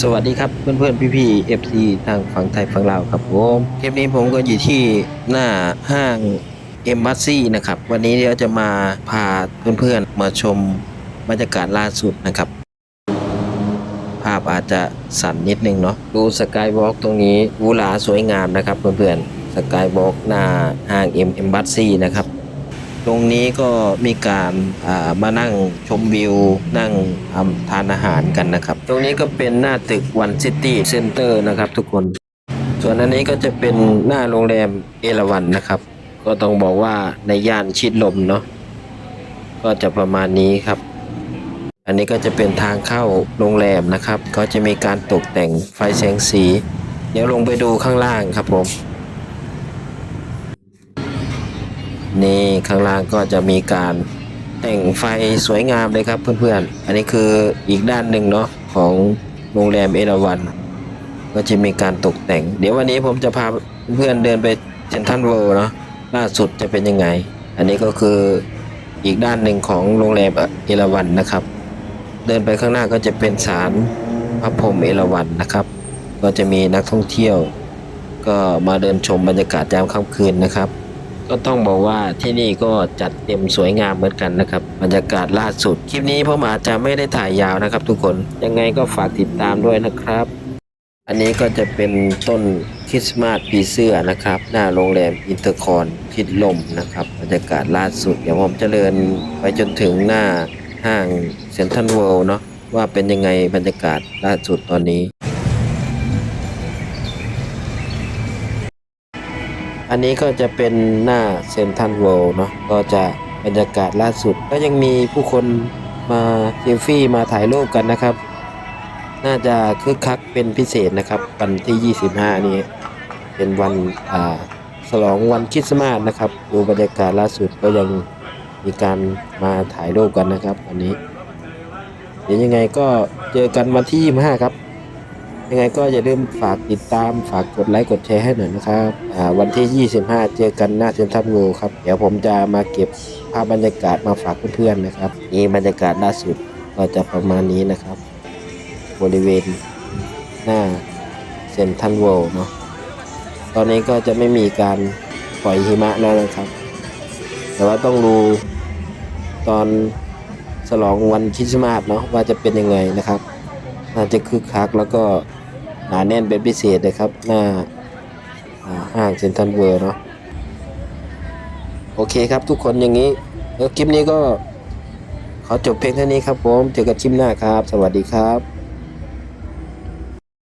สวัสดีครับเพื่อนๆพี่ๆ FC ทางฝั่งไทยฝั่งลาวครับผมคลิปนี้ผมก็อยู่ที่หน้าห้างเอ็มบัสซี่นะครับ วันนี้เราจะมาพาเพื่อนๆมาชมบรรยากาศล่าสุดนะครับ ภาพอาจจะสั่นนิดนึงเนาะดูสกายวอล์กตรงนี้หรูหราสวยงามนะครับเพื่อนๆสกายวอล์กหน้าห้างเอ็มเอ็มบัสซี่นะครับ ตรงนี้ก็มีการมานั่งชมวิว นั่งทานอาหารกันนะครับ ตรงนี้ก็เป็นหน้าตึกวันซิตี้เซ็นเตอร์นะครับทุกคน ส่วนอันนี้ก็จะเป็นหน้าโรงแรมเอราวันนะครับ ก็ต้องบอกว่าในย่านชิดลมเนาะก็จะประมาณนี้ครับ อันนี้ก็จะเป็นทางเข้าโรงแรมนะครับ ก็จะมีการตกแต่งไฟแสงสี เดี๋ยวลงไปดูข้างล่างครับผม นี่ข้างล่างก็จะมีการแต่งไฟสวยงามเลยครับเพื่อนๆ อันนี้คืออีกด้านหนึ่งเนาะของโรงแรมเอราวัน ก็จะมีการตกแต่ง เดี๋ยววันนี้ผมจะพาเพื่อนเดินไปเซนทรัลเวิลด์เนาะล่าสุดจะเป็นยังไง อันนี้ก็คืออีกด้านหนึ่งของโรงแรมเอราวันนะครับ เดินไปข้างหน้าก็จะเป็นศาลพระพรหมเอราวันนะครับ ก็จะมีนักท่องเที่ยว ก็มาเดินชมบรรยากาศยามค่ำคืนนะครับ ก็ต้องบอกว่าที่นี่ก็จัดเต็มสวยงามเหมือนกันนะครับ บรรยากาศล่าสุด คลิปนี้ผมอาจจะไม่ได้ถ่ายยาวนะครับทุกคนยังไงก็ฝากติดตามด้วยนะครับ อันนี้ก็จะเป็นต้นคริสต์มาสปีเสื้อนะครับ หน้าโรงแรมอินเตอร์คอนทิดลมนะครับ บรรยากาศล่าสุด เดี๋ยวผมจะเดินไปจนถึงหน้าห้างเซ็นทรัลเวิลด์เนาะว่าเป็นยังไงบรรยากาศล่าสุดตอนนี้ อันนี้ก็จะเป็นหน้าเซนทันเวิลด์เนาะก็จะบรรยากาศล่าสุด ก็ยังมีผู้คนมาเซลฟี่มาถ่ายรูปกันนะครับ น่าจะคึกคักเป็นพิเศษนะครับ วันที่ 25 นี้ เป็นวันอ่าฉลองวันคริสต์มาสนะครับ ดูบรรยากาศล่าสุดก็ยังมีการมาถ่ายรูปกันนะครับ วันนี้ เดี๋ยวยังไงก็เจอกันวันที่ 25 ครับ ยังไงก็อย่าลืมฝากติดตามฝากกดไลค์กดแชร์ให้หน่อยนะครับวันที่ 25 เจอกันหน้าเซ็นทรัลเวิลด์ครับ เดี๋ยวผมจะมาเก็บภาพบรรยากาศมาฝากเพื่อนๆนะครับนี่บรรยากาศล่าสุดก็จะประมาณนี้นะครับ บริเวณหน้าเซ็นทรัลเวิลด์เนาะตอนนี้ก็จะไม่มีการปล่อยหิมะแล้วนะครับ แต่ว่าต้องดูตอนฉลองวันคริสต์มาสเนาะว่าจะเป็นยังไงนะครับน่าจะคึกคักแล้วก็ หนาแน่นเป็นพิเศษเลยครับ หน้าอ่าห้างเซ็นทรัลเวิร์เนาะโอเคครับทุกคนอย่างนี้แล้วคลิปนี้ก็ขอจบเพียงเท่านี้ครับผมเจอกันคลิปหน้าครับ สวัสดีครับ